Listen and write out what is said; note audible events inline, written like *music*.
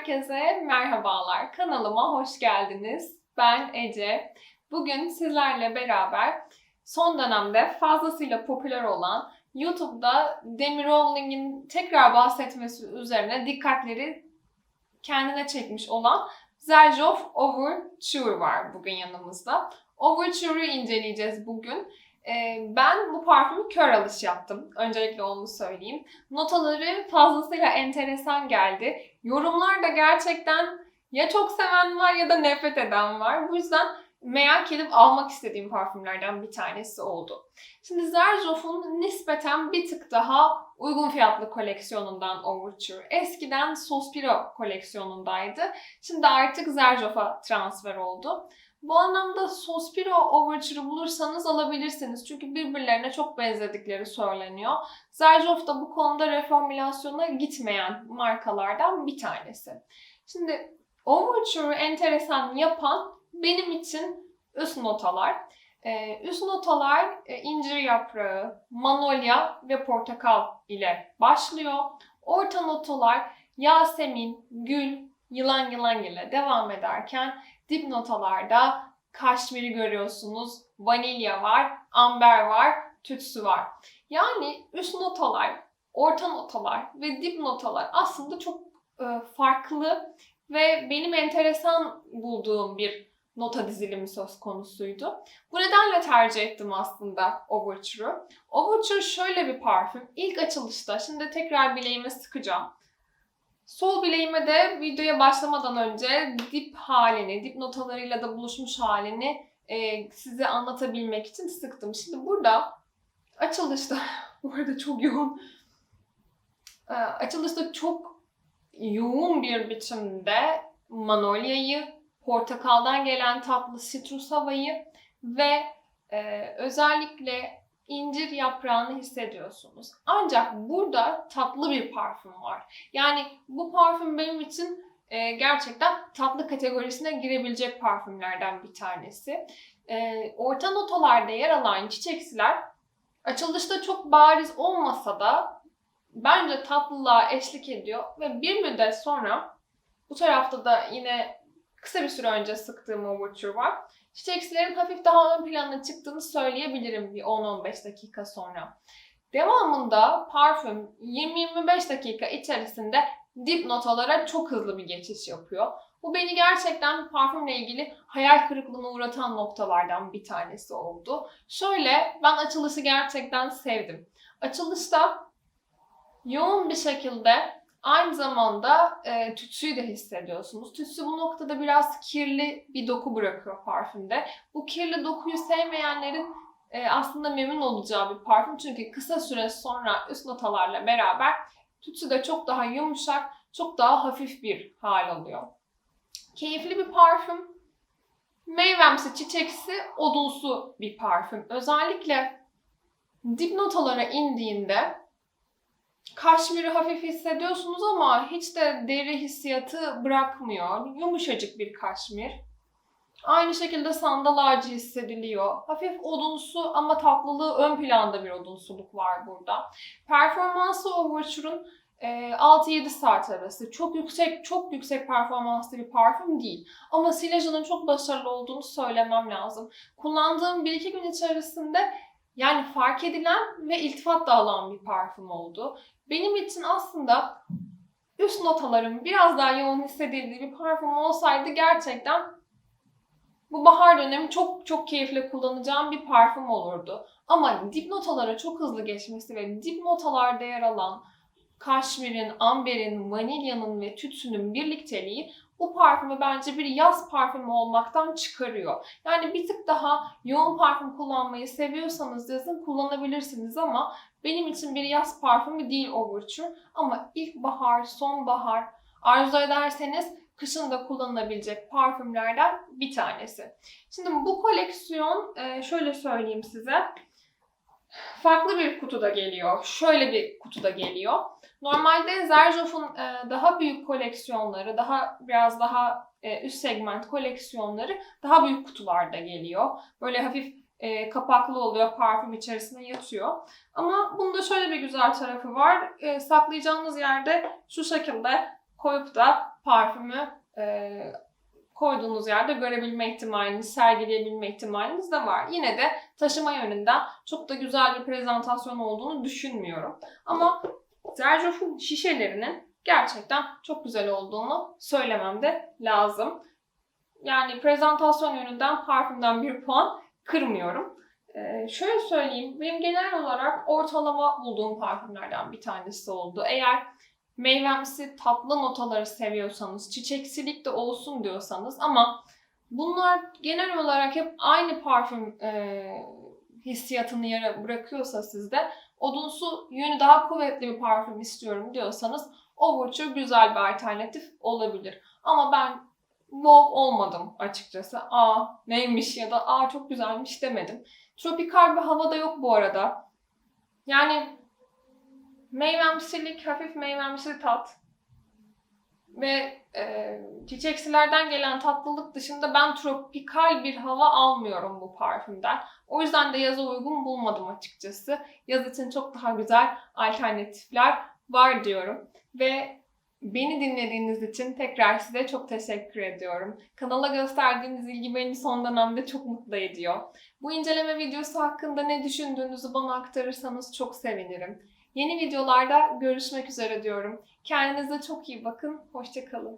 herkese merhabalar. Kanalıma hoş geldiniz. Ben Ece. Bugün sizlerle beraber son dönemde fazlasıyla popüler olan YouTube'da Demi Rowling'in tekrar bahsetmesi üzerine dikkatleri kendine çekmiş olan of Overture var bugün yanımızda. Overture'u inceleyeceğiz bugün. Ee, ben bu parfümü kör alış yaptım. Öncelikle onu söyleyeyim. Notaları fazlasıyla enteresan geldi. Yorumlar da gerçekten ya çok seven var ya da nefret eden var. Bu yüzden merak edip almak istediğim parfümlerden bir tanesi oldu. Şimdi Zerzof'un nispeten bir tık daha uygun fiyatlı koleksiyonundan Overture. Eskiden Sospiro koleksiyonundaydı. Şimdi artık Zerzof'a transfer oldu. Bu anlamda Sospiro Overture'ı bulursanız alabilirsiniz. Çünkü birbirlerine çok benzedikleri söyleniyor. Zerjoff da bu konuda reformülasyona gitmeyen markalardan bir tanesi. Şimdi Overture'ı enteresan yapan benim için üst notalar. Ee, üst notalar e, incir yaprağı, manolya ve portakal ile başlıyor. Orta notalar yasemin, gül, yılan yılan ile devam ederken dip notalarda kaşmiri görüyorsunuz, vanilya var, amber var, tütsü var. Yani üst notalar, orta notalar ve dip notalar aslında çok e, farklı ve benim enteresan bulduğum bir nota dizilimi söz konusuydu. Bu nedenle tercih ettim aslında Overture'u. Overture şöyle bir parfüm. İlk açılışta, şimdi tekrar bileğime sıkacağım. Sol bileğime de videoya başlamadan önce dip halini, dip notalarıyla da buluşmuş halini e, size anlatabilmek için sıktım. Şimdi burada açılışta, *laughs* bu arada çok yoğun, e, açılışta çok yoğun bir biçimde manolyayı, portakaldan gelen tatlı sitrus havayı ve e, özellikle incir yaprağını hissediyorsunuz. Ancak burada tatlı bir parfüm var. Yani bu parfüm benim için e, gerçekten tatlı kategorisine girebilecek parfümlerden bir tanesi. E, orta notalarda yer alan çiçeksiler açılışta çok bariz olmasa da bence tatlılığa eşlik ediyor ve bir müddet sonra bu tarafta da yine kısa bir süre önce sıktığım overture var. Çiçeksilerin hafif daha ön plana çıktığını söyleyebilirim bir 10-15 dakika sonra. Devamında parfüm 20-25 dakika içerisinde dip notalara çok hızlı bir geçiş yapıyor. Bu beni gerçekten parfümle ilgili hayal kırıklığına uğratan noktalardan bir tanesi oldu. Şöyle ben açılışı gerçekten sevdim. Açılışta yoğun bir şekilde Aynı zamanda e, tütsüyü de hissediyorsunuz. Tütsü bu noktada biraz kirli bir doku bırakıyor parfümde. Bu kirli dokuyu sevmeyenlerin e, aslında memnun olacağı bir parfüm. Çünkü kısa süre sonra üst notalarla beraber tütsü de çok daha yumuşak, çok daha hafif bir hal alıyor. Keyifli bir parfüm. Meyvemsi, çiçeksi, odunsu bir parfüm. Özellikle dip notalara indiğinde kaşmiri hafif hissediyorsunuz ama hiç de deri hissiyatı bırakmıyor. Yumuşacık bir kaşmir. Aynı şekilde sandal ağacı hissediliyor. Hafif odunsu ama tatlılığı ön planda bir odunsuluk var burada. Performansı Overture'un 6-7 saat arası. Çok yüksek, çok yüksek performanslı bir parfüm değil. Ama silajının çok başarılı olduğunu söylemem lazım. Kullandığım 1-2 gün içerisinde yani fark edilen ve iltifat da alan bir parfüm oldu. Benim için aslında üst notaların biraz daha yoğun hissedildiği bir parfüm olsaydı gerçekten bu bahar dönemi çok çok keyifle kullanacağım bir parfüm olurdu. Ama dip notalara çok hızlı geçmesi ve dip notalarda yer alan kaşmirin, amberin, vanilyanın ve tütsünün birlikteliği bu parfümü bence bir yaz parfümü olmaktan çıkarıyor. Yani bir tık daha yoğun parfüm kullanmayı seviyorsanız yazın kullanabilirsiniz ama benim için bir yaz parfümü değil Overture. Ama ilkbahar, sonbahar arzu ederseniz kışın da kullanılabilecek parfümlerden bir tanesi. Şimdi bu koleksiyon e, şöyle söyleyeyim size. Farklı bir kutuda geliyor. Şöyle bir kutuda geliyor. Normalde Zerjoff'un e, daha büyük koleksiyonları, daha biraz daha e, üst segment koleksiyonları daha büyük kutularda geliyor. Böyle hafif e, kapaklı oluyor, parfüm içerisine yatıyor. Ama bunda şöyle bir güzel tarafı var. Saklayacağınız yerde şu şekilde koyup da parfümü koyduğunuz yerde görebilme ihtimaliniz, sergileyebilme ihtimaliniz de var. Yine de taşıma yönünden çok da güzel bir prezentasyon olduğunu düşünmüyorum. Ama Zerjof'un şişelerinin gerçekten çok güzel olduğunu söylemem de lazım. Yani prezentasyon yönünden parfümden bir puan kırmıyorum. Ee, şöyle söyleyeyim, benim genel olarak ortalama bulduğum parfümlerden bir tanesi oldu. Eğer meyvemsi tatlı notaları seviyorsanız, çiçeksilik de olsun diyorsanız ama bunlar genel olarak hep aynı parfüm e, hissiyatını yara bırakıyorsa sizde odunsu yönü daha kuvvetli bir parfüm istiyorum diyorsanız Overture güzel bir alternatif olabilir. Ama ben wow olmadım açıkçası. Aa neymiş ya da aa çok güzelmiş demedim. Tropikal bir hava da yok bu arada. Yani meyvemsilik, hafif meyvemsi tat ve e, çiçeksilerden gelen tatlılık dışında ben tropikal bir hava almıyorum bu parfümden. O yüzden de yaza uygun bulmadım açıkçası. Yaz için çok daha güzel alternatifler var diyorum. Ve beni dinlediğiniz için tekrar size çok teşekkür ediyorum. Kanala gösterdiğiniz ilgi beni son dönemde çok mutlu ediyor. Bu inceleme videosu hakkında ne düşündüğünüzü bana aktarırsanız çok sevinirim. Yeni videolarda görüşmek üzere diyorum. Kendinize çok iyi bakın. Hoşçakalın.